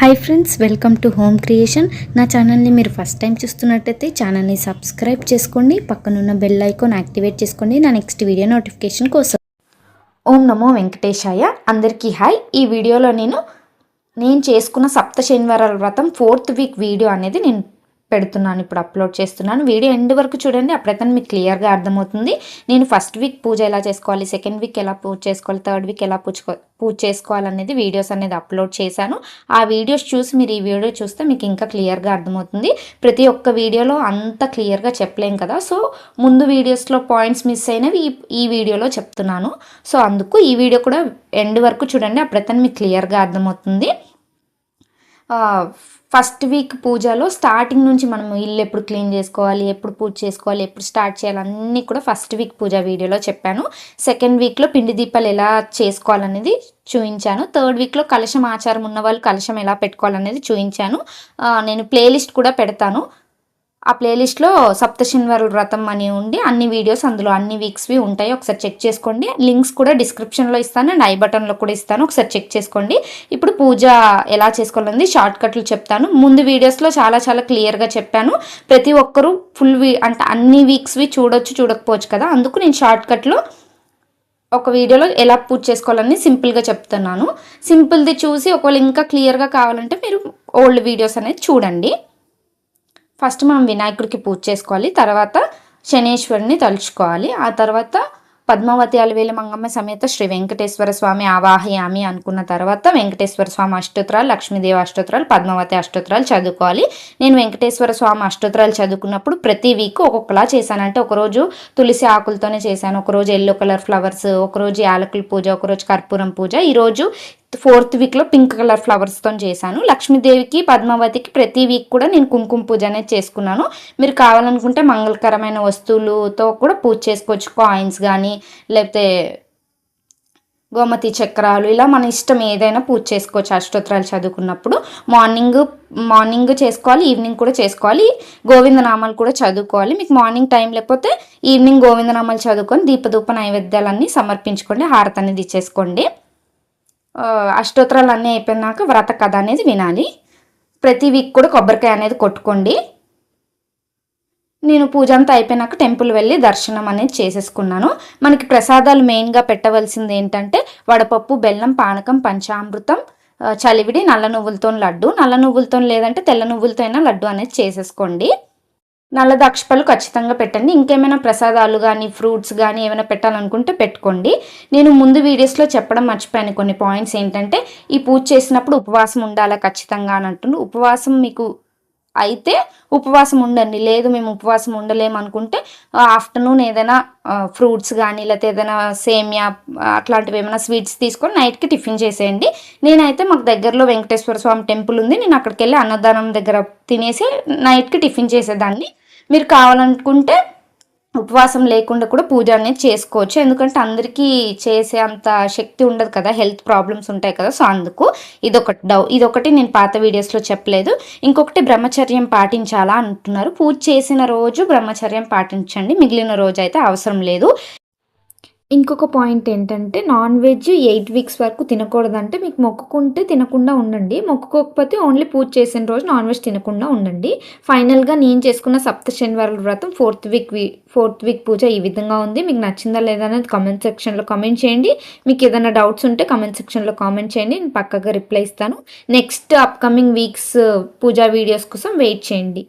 Hi friends welcome to home creation నా ఛానల్ని మీరు ఫస్ట్ టైం చూస్తున్నట్టయితే ఛానల్ని సబ్స్క్రైబ్ చేసుకోండి పక్కనున్న బెల్ ఐకాన్ యాక్టివేట్ చేసుకోండి. నా నెక్స్ట్ వీడియో నోటిఫికేషన్ కోసం. ఓం నమో వెంకటేశాయ. అందరికీ హాయ్ ఈ వీడియోలో నేను నేను చేసుకున్న సప్త శనివారాల వ్రతం ఫోర్త్ వీక్ వీడియో అనేది నేను పెడుతున్నాను ఇప్పుడు అప్లోడ్ చేస్తున్నాను. వీడియో ఎండ్ వరకు చూడండి అప్పుడైతే మీకు క్లియర్గా అర్థమవుతుంది. నేను ఫస్ట్ వీక్ పూజ ఎలా చేసుకోవాలి సెకండ్ వీక్ ఎలా పూజ చేసుకోవాలి థర్డ్ వీక్ ఎలా పూజ పూజ చేసుకోవాలనేది వీడియోస్ అనేది అప్లోడ్ చేశాను. ఆ వీడియోస్ చూసి మీరు ఈ వీడియో చూస్తే మీకు ఇంకా క్లియర్గా అర్థమవుతుంది. ప్రతి ఒక్క వీడియోలో అంత క్లియర్గా చెప్పలేం కదా. సో ముందు వీడియోస్లో పాయింట్స్ మిస్ అయినవి ఈ ఈ వీడియోలో చెప్తున్నాను. సో అందుకు ఈ వీడియో కూడా ఎండ్ వరకు చూడండి అప్పుడైతే మీకు క్లియర్గా అర్థమవుతుంది. ఫస్ట్ వీక్ పూజలో స్టార్టింగ్ నుంచి మనం ఇల్లు ఎప్పుడు క్లీన్ చేసుకోవాలి ఎప్పుడు పూజ చేసుకోవాలి ఎప్పుడు స్టార్ట్ చేయాలి అన్నీ కూడా ఫస్ట్ వీక్ పూజ వీడియోలో చెప్పాను. సెకండ్ వీక్లో పిండి దీపాలు ఎలా చేసుకోవాలనేది చూపించాను. థర్డ్ వీక్లో కలశం ఆచారం ఉన్న వాళ్ళు కలశం ఎలా పెట్టుకోవాలనేది చూపించాను. నేను ప్లేలిస్ట్ కూడా పెడతాను. ఆ ప్లేలిస్ట్లో సప్తశనివారుల వ్రతం అని ఉండి అన్ని వీడియోస్ అందులో అన్ని వీక్స్వి ఉంటాయి. ఒకసారి చెక్ చేసుకోండి. లింక్స్ కూడా డిస్క్రిప్షన్లో ఇస్తాను. అండ్ ఐ బటన్లో కూడా ఇస్తాను. ఒకసారి చెక్ చేసుకోండి. ఇప్పుడు పూజ ఎలా చేసుకోవాలని షార్ట్ కట్లు చెప్తాను. ముందు వీడియోస్లో చాలా చాలా క్లియర్గా చెప్పాను. ప్రతి ఒక్కరూ ఫుల్ వీ అంటే అన్ని వీక్స్వి చూడొచ్చు చూడకపోవచ్చు కదా. అందుకు నేను షార్ట్ కట్లో ఒక వీడియోలో ఎలా పూజ చేసుకోవాలని సింపుల్గా చెప్తున్నాను. సింపుల్ది చూసి ఒకవేళ ఇంకా క్లియర్గా కావాలంటే మీరు ఓల్డ్ వీడియోస్ అనేది చూడండి. ఫస్ట్ మనం వినాయకుడికి పూజ చేసుకోవాలి తర్వాత శనీశ్వరుని తలుచుకోవాలి ఆ తర్వాత పద్మావతి అలవేలి మంగమ్మ సమేత శ్రీ వెంకటేశ్వర స్వామి ఆవాహయామి అనుకున్న తర్వాత వెంకటేశ్వర స్వామి అష్టోత్తరాలు లక్ష్మీదేవి అష్టోత్తరాలు పద్మావతి అష్టోత్తరాలు చదువుకోవాలి. నేను వెంకటేశ్వర స్వామి అష్టోత్తరాలు చదువుకున్నప్పుడు ప్రతి వీక్ ఒక్కొక్కలా చేశానంటే ఒకరోజు తులసి ఆకులతోనే చేశాను ఒకరోజు ఎల్లో కలర్ ఫ్లవర్స్ ఒకరోజు యాలకుల పూజ ఒకరోజు కర్పూరం పూజ. ఈరోజు ఫోర్త్ వీక్లో పింక్ కలర్ ఫ్లవర్స్తో చేశాను. లక్ష్మీదేవికి పద్మావతికి ప్రతి వీక్ కూడా నేను కుంకుమ పూజ అనేది చేసుకున్నాను. మీరు కావాలనుకుంటే మంగళకరమైన వస్తువులతో కూడా పూజ చేసుకోవచ్చు. కాయిన్స్ కానీ లేకపోతే గోమతి చక్రాలు ఇలా మన ఇష్టం ఏదైనా పూజ చేసుకోవచ్చు అష్టోత్తరాలు చదువుకున్నప్పుడు. మార్నింగ్ మార్నింగ్ చేసుకోవాలి ఈవినింగ్ కూడా చేసుకోవాలి. గోవిందనామాలు కూడా చదువుకోవాలి. మీకు మార్నింగ్ టైం లేకపోతే ఈవినింగ్ గోవిందనామాలు చదువుకొని దీపధూప నైవేద్యాలన్నీ సమర్పించుకోండి హారతి అనేది ఇచ్చేసుకోండి. అష్టోత్తరాలు అన్నీ అయిపోయినాక వ్రత కథ అనేది వినాలి. ప్రతి వీక్ కూడా కొబ్బరికాయ అనేది కొట్టుకోండి. నేను పూజ అంతా అయిపోయినాక టెంపుల్ వెళ్ళి దర్శనం అనేది చేసేసుకున్నాను. మనకి ప్రసాదాలు మెయిన్గా పెట్టవలసింది ఏంటంటే వడపప్పు బెల్లం పానకం పంచామృతం చలివిడి నల్ల నువ్వులతో లడ్డు. నల్ల నువ్వులతో లేదంటే తెల్ల నువ్వులతో అయినా లడ్డు అనేది చేసేసుకోండి. నల్ల ద్రాక్షపళ్ళు ఖచ్చితంగా పెట్టండి. ఇంకేమైనా ప్రసాదాలు కానీ ఫ్రూట్స్ కానీ ఏమైనా పెట్టాలనుకుంటే పెట్టుకోండి. నేను ముందు వీడియోస్లో చెప్పడం మర్చిపోయాను. కొన్ని పాయింట్స్ ఏంటంటే ఈ పూజ చేసినప్పుడు ఉపవాసం ఉండాలా ఖచ్చితంగా అని ఉపవాసం మీకు అయితే ఉపవాసం ఉండండి. లేదు మేము ఉపవాసం ఉండలేము అనుకుంటే ఆఫ్టర్నూన్ ఏదైనా ఫ్రూట్స్ కానీ లేకపోతే ఏదైనా సేమియా అట్లాంటివి ఏమైనా స్వీట్స్ తీసుకొని నైట్కి టిఫిన్ చేసేయండి. నేనైతే మాకు దగ్గరలో వెంకటేశ్వర స్వామి టెంపుల్ ఉంది. నేను అక్కడికి వెళ్ళి అన్నదానం దగ్గర తినేసి నైట్కి టిఫిన్ చేసేదాన్ని. మీరు కావాలనుకుంటే ఉపవాసం లేకుండా కూడా పూజ అనేది చేసుకోవచ్చు. ఎందుకంటే అందరికీ చేసే అంత శక్తి ఉండదు కదా హెల్త్ ప్రాబ్లమ్స్ ఉంటాయి కదా సో అందుకు ఇదొకటి డౌ ఇదొకటి నేను పాత వీడియోస్లో చెప్పలేదు. ఇంకొకటి బ్రహ్మచర్యం పాటించాలా అంటున్నారు. పూజ చేసిన రోజు బ్రహ్మచర్యం పాటించండి మిగిలిన రోజు అయితే అవసరం లేదు. ఇంకొక పాయింట్ ఏంటంటే నాన్ వెజ్ ఎయిట్ వీక్స్ వరకు తినకూడదంటే మీకు మొక్కుకుంటే తినకుండా ఉండండి. మొక్కుకోకపోతే ఓన్లీ పూజ చేసిన రోజు నాన్ వెజ్ తినకుండా ఉండండి. ఫైనల్గా నేను చేసుకున్న సప్త శనివారాల వ్రతం fourth week fourth week puja ఈ విధంగా ఉంది. మీకు నచ్చిందా లేదా అనేది కామెంట్ సెక్షన్లో కామెంట్ చేయండి. మీకు ఏదైనా డౌట్స్ ఉంటే కామెంట్ సెక్షన్లో కామెంట్ చేయండి. నేను పక్కగా రిప్లై ఇస్తాను. Next upcoming weeks puja videos కోసం వెయిట్ చేయండి.